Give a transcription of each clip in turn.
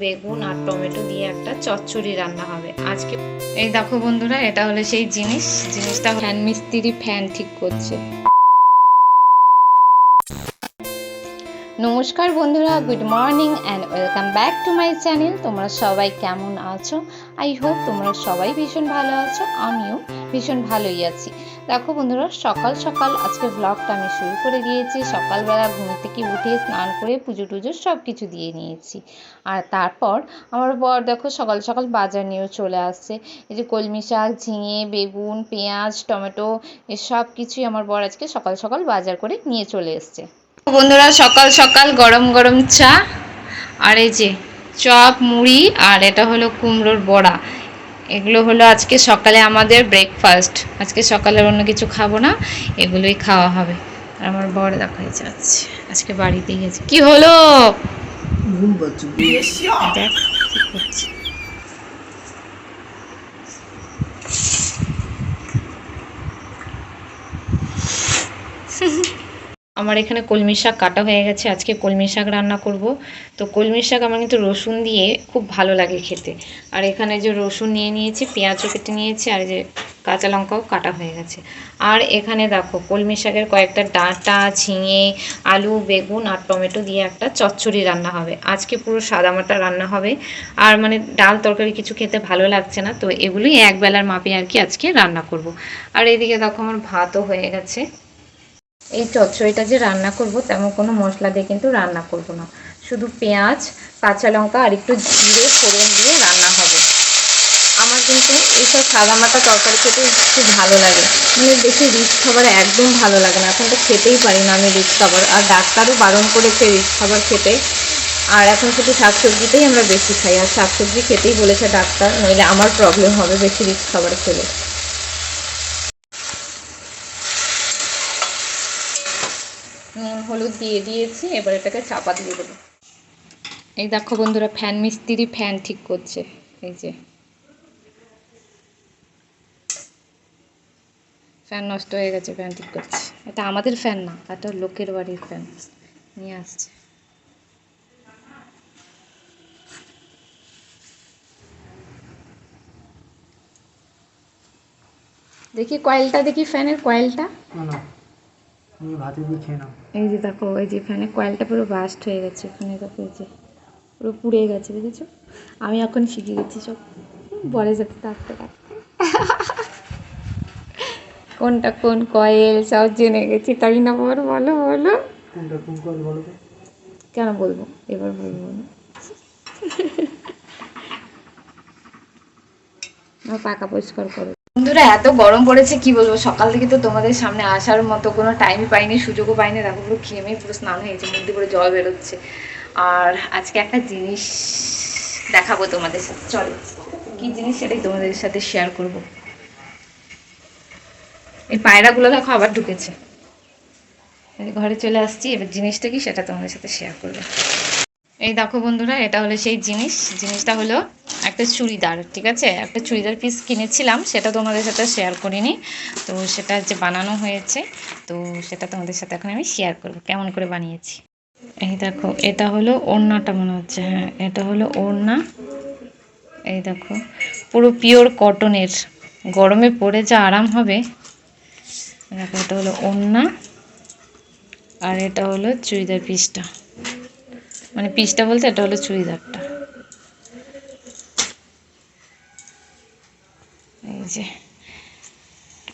বেগুন আর টমেটো দিয়ে একটা চচ্চড়ি রান্না হবে। আজকে এই দেখো বন্ধুরা এটা হলো সেই জিনিস। জিনিসটা ফ্যান মিস্ত্রি ফ্যান ঠিক করছে। নমস্কার বন্ধুরা good morning and welcome back to my channel তোমরা সবাই কেমন আছো? আই হোপ তোমরা সবাই ভীষণ ভালো আছো, আমিও ভীষণ ভালোই আছি। দেখো বন্ধুরা, সকাল সকাল আজকে ব্লগটা আমি শুরু করে দিয়েছি। সকালবেলা ঘুম থেকে উঠে স্নান করে পুজো টুজো সব কিছু দিয়ে নিয়েছি। আর তারপর আমার বর দেখো সকাল সকাল বাজার নিয়েও চলে আসছে। এই যে কলমি শাক, ঝিঙে, বেগুন, পেঁয়াজ, টমেটো, এসব কিছুই আমার বর আজকে সকাল সকাল বাজার করে নিয়ে চলে এসছে। বন্ধুরা সকাল সকাল গরম গরম চা আর এই যে চপ মুড়ি আর এটা হলো কুমড়োর বড়া। এগুলো হলো আজকে সকালে আমাদের ব্রেকফাস্ট আজকে সকালে অন্য কিছু খাব না এগুলোই খাওয়া হবে। আর আমার বড় দেখা যাচ্ছে আজকে বাড়িতেই গেছে। কি হলো? ঘুম পাচ্ছে দেখ কি করছে আমার এখানে কলমি শাক কাটা হয়ে গেছে, আজকে কলমি শাক রান্না করব। তো কলমি শাক আমার কিন্তু রসুন দিয়ে খুব ভালো লাগে খেতে। আর এখানে যে রসুন নিয়ে নিয়েছি পেঁয়াজও কেটে নিয়েছি, আর যে কাঁচা লঙ্কাও কাটা হয়ে গেছে। আর এখানে দেখো, কলমি শাকের কয়েকটা ডাঁটা, ঝিঙে, আলু, বেগুন আর টমেটো দিয়ে একটা চচ্চড়ি রান্না হবে। আজকে পুরো সাদামাটা রান্না হবে। আর মানে ডাল তরকারি কিছু খেতে ভালো লাগছে না, তো এগুলোই একবেলার মাপে আর কি আজকে রান্না করব। আর এদিকে দেখো আমার ভাতও হয়ে গেছে। এই চচ্চড়িটা যে রান্না করব, তেমন কোনো মশলা দিয়ে কিন্তু রান্না করব না। শুধু পেঁয়াজ, কাঁচা লঙ্কা আর একটু জিরে, ফোড়ন দিয়ে রান্না হবে। আমার কিন্তু এইসব সাদামাটা তরকারি খেতে খুব ভালো লাগে। মানে বেশি রিচ খাবার একদম ভালো লাগে না। এখন তো খেতেই পারি না আমি রিচ খাবার। আর ডাক্তারও বারণ করেছে রিচ খাবার খেতে। আর এখন শুধু শাকসবজিতেই আমরা বেশি খাই। আর শাকসবজি খেতেই বলেছে ডাক্তার, নইলে আমার প্রবলেম হবে বেশি রিচ খাবার খেলে। হলুদ দিয়ে দিয়েছি, এবার এটাকে চাপা দিয়ে দেবো। এই দেখো বন্ধুরা, ফ্যান, মিস্ত্রি ফ্যান ঠিক করছে, এই যে। ফ্যান নষ্ট হয়ে গেছে, ফ্যান ঠিক করছে। এটা আমাদের ফ্যান না, এটা লোকের বাড়ির ফ্যান। নিয়ে আসছে। দেখি কয়েলটা, দেখি ফ্যানের কয়েলটা। ভাতে দিয়ে খেয়ে নাও। এই যে দেখো এই যে ফ্যানের কয়েলটা পুরো বাস্ট হয়ে গেছে এখানে দেখো এই যে পুরো পুড়ে গেছে বুঝেছ আমি এখন শিখে গেছি সব। বলে যেতে থাকতে থাকতে কোনটা কোন কয়েল সব জেনে গেছি। তাই না বল বলো বলো। কোনটা কোন কল বলো কেন বলব? এবার বলব না পাকা পরিষ্কার করো। বন্ধুরা, এত গরম পড়েছে, কি বলব? সকাল থেকে তো তোমাদের সামনে আসার মতো কোনো টাইমই পাইনি, সুযোগও পাইনি দেখো পুরো ঘেমে পুরো স্নান হয়েছে মুখ দিয়ে পুরো জল বেরোচ্ছে। আর আজকে একটা জিনিস দেখাবো তোমাদের সাথে, চলো। কি জিনিস সেটাই তোমাদের সাথে শেয়ার করব। এই পায়রাগুলো দেখো আবার ঢুকেছে। ঘরে চলে আসছি, এবার জিনিসটা কি সেটা তোমাদের সাথে শেয়ার করব। এই দেখো বন্ধুরা, এটা হলো সেই জিনিস। জিনিসটা হলো একটা চুড়িদার, ঠিক আছে? একটা চুড়িদার পিস কিনেছিলাম, সেটা তোমাদের সাথে শেয়ার করিনি। তো সেটা যে বানানো হয়েছে, তো সেটা তোমাদের সাথে এখন আমি শেয়ার করব। কেমন করে বানিয়েছি? এই দেখো, এটা হলো ওড়নাটা মনে হচ্ছে হ্যাঁ এটা হলো ওড়না। এই দেখো, পুরো পিওর কটনের গরমে পরে যা আরাম হবে। দেখো, এটা হলো ওড়না, আর এটা হলো চুড়িদার পিসটা মানে পিসটা বলতে এটা হলো চুড়িদারটা। এই যে,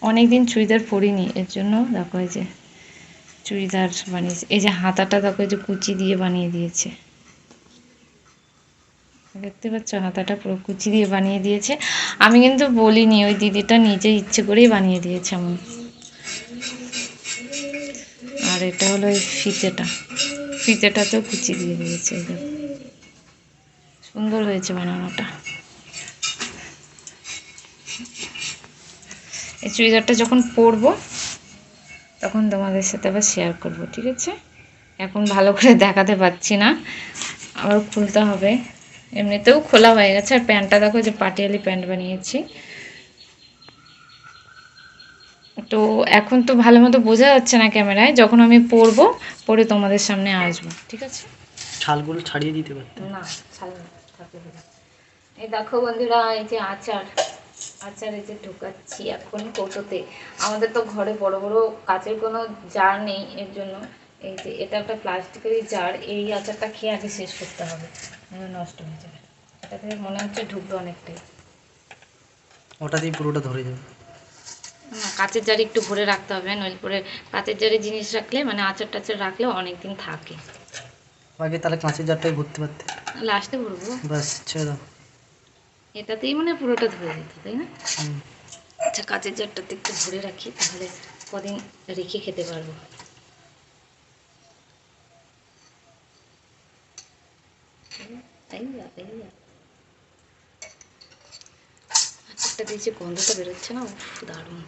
অনেকদিন চুড়িদার পরিনি, এর জন্য দেখো এই যে চুড়িদার বানিয়েছে। এই যে হাতাটা দেখো এই যে কুচি দিয়ে বানিয়ে দিয়েছে। দেখতে পাচ্ছ হাতাটা পুরো কুচি দিয়ে বানিয়ে দিয়েছে। আমি কিন্তু বলিনি, ওই দিদিটা নিজে ইচ্ছে করেই বানিয়ে দিয়েছে এমন। আর এটা হলো এই ফিতেটা। ফিতেটাতেও কুচি দিয়ে দিয়েছে সুন্দর হয়েছে বানানোটা। এই চুড়িদারটা যখন পরবো, তখন তোমাদের সাথে আবার শেয়ার করব, ঠিক আছে? এখন ভালো করে দেখাতে পাচ্ছি না। আবার খুলতে হবে। এমনিতেও খোলা হয়ে গেছে। আর প্যান্টটা দেখো যে পাটিয়ালি প্যান্ট বানিয়েছি। তো এখন তো ভালো মতো বোঝা যাচ্ছে না ক্যামেরায় যখন আমি পরবো পরে তোমাদের সামনে আসব ঠিক আছে? ছালগুলো ছাড়িয়ে দিতে পারতে। না না এই দেখো বন্ধুরা এই যে আচার আচার এই যে ঢুকাচ্ছি এখন কৌটোতে। আমাদের তো ঘরে বড় বড় কাচের কোনো জার নেই এর জন্য। এই যে এটা একটা প্লাস্টিকেরই জার এই আচারটা খেয়ে আগে শেষ করতে হবে নষ্ট হয়ে যাবে। এটাতে মনে হচ্ছে ঢুকবে অনেকটাই। ওটা দিয়ে পুরোটা ধরে যাবে। কাচের জারে একটু ভরে রাখতে হবে নইলে পরে কাঁচের জারে জিনিস রাখলে মানে আচার টাচার রাখলে অনেক দিন থাকে। আগে তাহলে কাঁচের জারটাই ভরতে পারতে। লাস্টে ভরবো? ব্যাস ছেড়ে দাও। এটাতেই মানে পুরোটা ধরে যেত তাই না। আচ্ছা কাচের জারটাতে একটু ভরে রাখি তাহলে কদিন রেখে খেতে পারব। এই যা, এই যা। আচারটা গন্ধটা বেরোচ্ছে না দারুণ।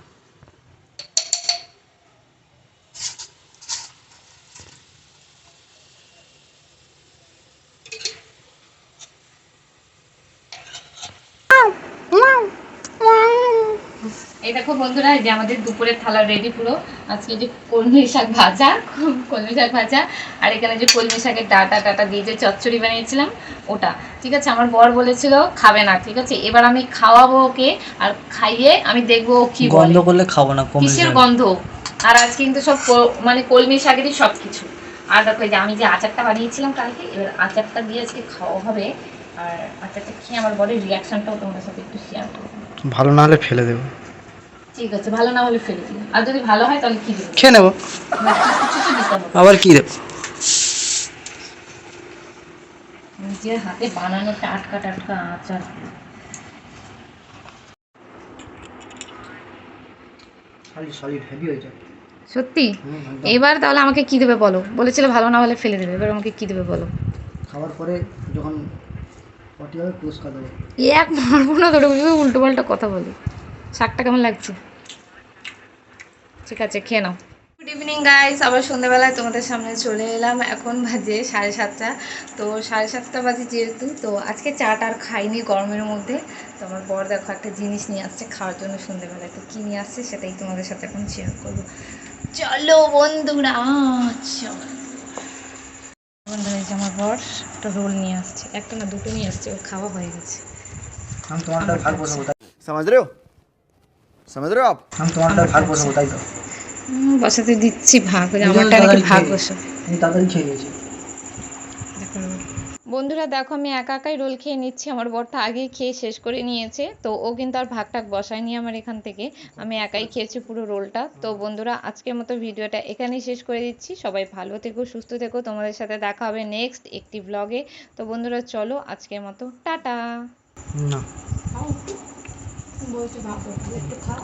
এই দেখো বন্ধুরা এই যে আমাদের দুপুরের থালা রেডি পুরো। আজকে যে কলমি শাক ভাজা কলমি শাক ভাজা আর এখানে যে কলমি শাকের ডাটা টাটা দিয়ে যে চচ্চড়ি বানিয়েছিলাম ওটা। ঠিক আছে আমার বর বলেছিল খাবে না। ঠিক আছে এবার আমি খাওয়াবো ওকে আর খাইয়ে আমি দেখব ও কি বলে। গন্ধ করলে খাব না কিসের গন্ধ? আর আজকে কিন্তু সব মানে কলমি শাকেরই সব কিছু আর দেখো যে আমি যে আচারটা বানিয়েছিলাম কালকে এবার আচারটা দিয়ে আজকে খাওয়া হবে। আর আচারটা খেয়ে আমার বরের রিয়াকশনটাও তোমাদের সাথে একটু শেয়ার করব। ভালো না হলে ফেলে দেবো। ঠিক আছে ভালো না হলে ফেলে আর যদি ভালো হয় তাহলে কি দেবো? খেয়ে নেব। আবার কি দেবো? নিজের হাতে বানানো টাটকা টাটকা আচার। সলিড সলিড হেভি হয়ে যায় সত্যি? এবার তাহলে আমাকে কি দেবে বলো? বলেছিলে ভালো না হলে ফেলে দেবে এবার আমাকে কি দেবে বলো? খাওয়ার পরে যখন পটি হবে পুরস্কার দেবো। এক মারবো না ধরে উল্টো পাল্টা কথা বলি। শাকটা কেমন লাগছে? ঠিক আছে খেয়ে নাও। গুড ইভিনিং গাইস আবার সন্ধ্যেবেলায় তোমাদের সামনে চলে এলাম। এখন বাজে সাড়ে সাতটা। তো সাড়ে সাতটা বাজে যেহেতু তো আজকে চাটা আর খাইনি গরমের মধ্যে। তো আমার বর দেখো একটা জিনিস নিয়ে আসছে খাওয়ার জন্য সন্ধ্যেবেলায়। তো কী নিয়ে আসছে সেটাই তোমাদের সাথে এখন শেয়ার করব। চলো বন্ধুরা চলো। বন্ধুরা এই যে আমার বর একটা রোল নিয়ে আসছে। একটা না দুটো নিয়ে আসছে। ওর খাওয়া হয়ে গেছে। বসাবো তাই समझ रहे हो समझ रहे हो आप আমি তোমারটা ভাগ বসাবো তাই তো হুম, বসাতে দিচ্ছি ভাগ ওই যে এই জন্য আমারটা নাকি তাড়াতাড়ি ভাগ খেয়ে বসো আমি তাড়াতাড়ি খেয়ে গেছি বন্ধুরা দেখো আমি একা একাই রোল খেয়ে নিচ্ছি আমার বরটা আগেই খেয়ে শেষ করে নিয়েছে তো ও কিন্তু আর ভাগ টাগ বসায়নি আমার এখান থেকে আমি একাই খেয়েছি পুরো রোলটা তো বন্ধুরা আজকের মতো ভিডিওটা এখানেই শেষ করে দিচ্ছি সবাই ভালো থেকো সুস্থ থেকো তোমাদের সাথে দেখা হবে নেক্সট একটি ব্লগে তো বন্ধুরা চলো আজকের মতো টাটা না বলছি ভাগ একটু খাও